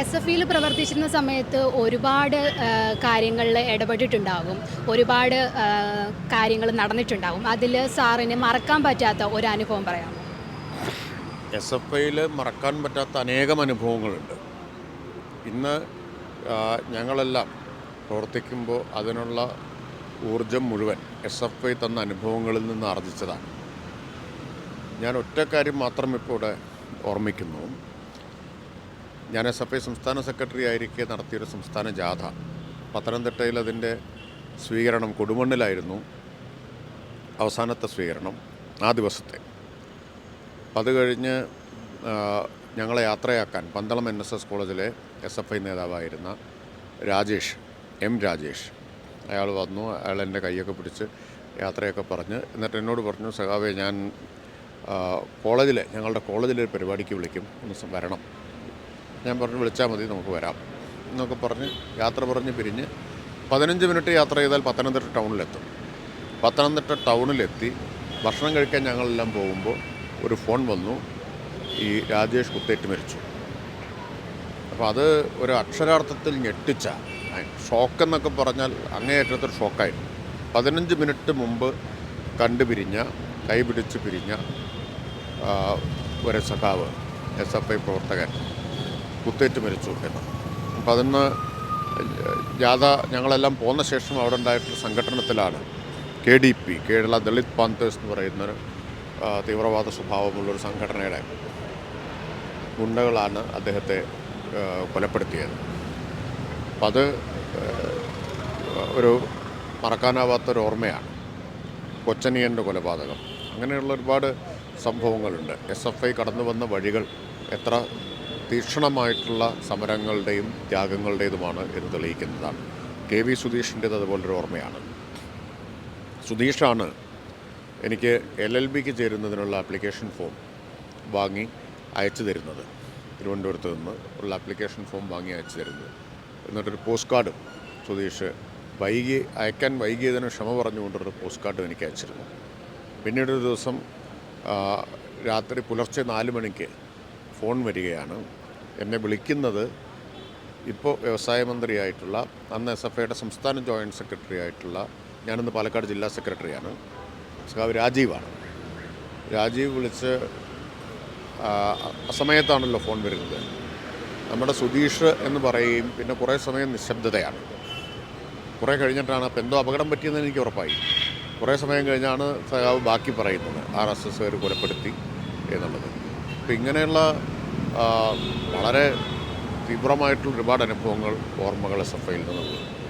S F ഇയിൽ പ്രവർത്തിച്ചിരുന്ന സമയത്ത് ഒരുപാട് കാര്യങ്ങളിൽ ഇടപെട്ടിട്ടുണ്ടാകും ഒരുപാട് കാര്യങ്ങൾ നടന്നിട്ടുണ്ടാകും അതിൽ സാറിന് മറക്കാൻ പറ്റാത്ത ഒരു അനുഭവം പറയാമോ? എസ് എഫ് ഐയിൽ മറക്കാൻ പറ്റാത്ത അനേകം അനുഭവങ്ങളുണ്ട്. ഇന്ന് ഞങ്ങളെല്ലാം പ്രവർത്തിക്കുമ്പോൾ അതിനുള്ള ഊർജം മുഴുവൻ എസ് എഫ് ഐ തന്ന അനുഭവങ്ങളിൽ നിന്ന് ആർജിച്ചതാണ്. ഞാൻ ഒറ്റ കാര്യം മാത്രം ഇപ്പോൾ ഇവിടെ ഓർമ്മിക്കുന്നു. ഞാൻ എസ് എഫ് ഐ സംസ്ഥാന സെക്രട്ടറി ആയിരിക്കെ നടത്തിയൊരു സംസ്ഥാന ജാഥ. പത്തനംതിട്ടയിൽ അതിന്റെ സ്വീകരണം കൊടുമണ്ണിലായിരുന്നു. അവസാനത്തെ സ്വീകരണം ആ ദിവസത്തെ. അപ്പം അത് കഴിഞ്ഞ് ഞങ്ങളെ യാത്രയാക്കാൻ പന്തളം എൻ എസ് എസ് കോളേജിലെ എസ് എഫ് ഐ നേതാവായിരുന്ന രാജേഷ് എം രാജേഷ്. അയാൾ വന്നു അയാൾ എന്റെ കൈയൊക്കെ പിടിച്ച് യാത്രയൊക്കെ പറഞ്ഞ് എന്നിട്ട് എന്നോട് പറഞ്ഞു സഖാവേ ഞാൻ കോളേജിലെ ഞങ്ങളുടെ കോളേജിലെ ഒരു പരിപാടിക്ക് വിളിക്കും ഒന്ന് വരണം. ഞാൻ പറഞ്ഞു വിളിച്ചാൽ മതി നമുക്ക് വരാം. എന്നൊക്കെ പറഞ്ഞ് യാത്ര പറഞ്ഞ് പിരിഞ്ഞ് പതിനഞ്ച് മിനിറ്റ് യാത്ര ചെയ്താൽ പത്തനംതിട്ട ടൗണിലെത്തും. പത്തനംതിട്ട ടൗണിലെത്തി ഭക്ഷണം കഴിക്കാൻ ഞങ്ങളെല്ലാം പോകുമ്പോൾ ഒരു ഫോൺ വന്നു ഈ രാജേഷ് കുത്തേറ്റ് മരിച്ചു. അപ്പോൾ അത് ഒരു അക്ഷരാർത്ഥത്തിൽ ഞെട്ടിച്ച. ഷോക്ക് എന്നൊക്കെ പറഞ്ഞാൽ അങ്ങേയറ്റത്തൊരു ഷോക്കായിരുന്നു. പതിനഞ്ച് മിനിറ്റ് മുമ്പ് കണ്ടുപിരിഞ്ഞ കൈപിടിച്ച് പിരിഞ്ഞ ഒരു സഖാവ് എസ് എഫ് ഐ പ്രവർത്തകൻ. കുത്തേറ്റ് മരിച്ചു എന്ന് അപ്പം അതിന്ന് ജാഥ ഞങ്ങളെല്ലാം പോന്ന ശേഷം അവിടെ ഉണ്ടായിട്ടുള്ള സംഘടനത്തിലാണ് K D P Kerala Dalit Panthers എന്ന് പറയുന്നൊരു തീവ്രവാദ സ്വഭാവമുള്ളൊരു സംഘടനയുടെ ഗുണ്ടകളാണ് അദ്ദേഹത്തെ കൊലപ്പെടുത്തിയത്. അപ്പം അത് ഒരു മറക്കാനാവാത്തൊരു ഓർമ്മയാണ്. കൊച്ചനിയന്റെ കൊലപാതകം. അങ്ങനെയുള്ള ഒരുപാട് സംഭവങ്ങളുണ്ട്. എസ് എഫ് ഐ കടന്നു വന്ന വഴികൾ എത്ര തീക്ഷണമായിട്ടുള്ള സമരങ്ങളുടെയും ത്യാഗങ്ങളുടേതുമാണ് എന്ന് തെളിയിക്കുന്നതാണ്. കെ വി സുധീഷിന്റേത് അതുപോലൊരു ഓർമ്മയാണ്. സുധീഷാണ് എനിക്ക് എൽ എൽ ബിക്ക് ചേരുന്നതിനുള്ള ആപ്ലിക്കേഷൻ ഫോം വാങ്ങി അയച്ചു തരുന്നത്. തിരുവനന്തപുരത്ത് നിന്ന് ഉള്ള ആപ്ലിക്കേഷൻ ഫോം വാങ്ങി അയച്ചു തരുന്നത്. എന്നിട്ടൊരു പോസ്റ്റ് കാർഡും സുധീഷ് വൈകി അയക്കാൻ വൈകിയതിന് ക്ഷമ പറഞ്ഞുകൊണ്ടൊരു പോസ്റ്റ് കാർഡും എനിക്ക് അയച്ചിരുന്നു. പിന്നീടൊരു ദിവസം രാത്രി പുലർച്ചെ നാല് മണിക്ക് ഫോൺ വരികയാണ്. എന്നെ വിളിക്കുന്നത് ഇപ്പോൾ വ്യവസായ മന്ത്രിയായിട്ടുള്ള അന്ന് എസ് എഫ് ഐയുടെ സംസ്ഥാന ജോയിന്റ് സെക്രട്ടറി ആയിട്ടുള്ള ഞാനിന്ന് പാലക്കാട് ജില്ലാ സെക്രട്ടറിയാണ്. സഖാവ് രാജീവാണ്. രാജീവ് വിളിച്ച് അസമയത്താണല്ലോ ഫോൺ വരുന്നത്. നമ്മുടെ സുധീഷ് എന്ന് പറയുകയും പിന്നെ കുറേ സമയം നിശബ്ദതയാണ്. കുറേ കഴിഞ്ഞിട്ടാണ് അപ്പം എന്തോ അപകടം പറ്റിയെന്ന് എനിക്ക് ഉറപ്പായി. കുറേ സമയം കഴിഞ്ഞാണ് സഖാവ് ബാക്കി പറയുന്നത് ആർ എസ് എസ് കൊലപ്പെടുത്തി എന്നുള്ളത്. അപ്പം ഇങ്ങനെയുള്ള വളരെ തീവ്രമായിട്ടുള്ള ഒരുപാട് അനുഭവങ്ങൾ ഓർമ്മകൾ എസ് എഫ് ഐയിൽ നിന്നുള്ളത്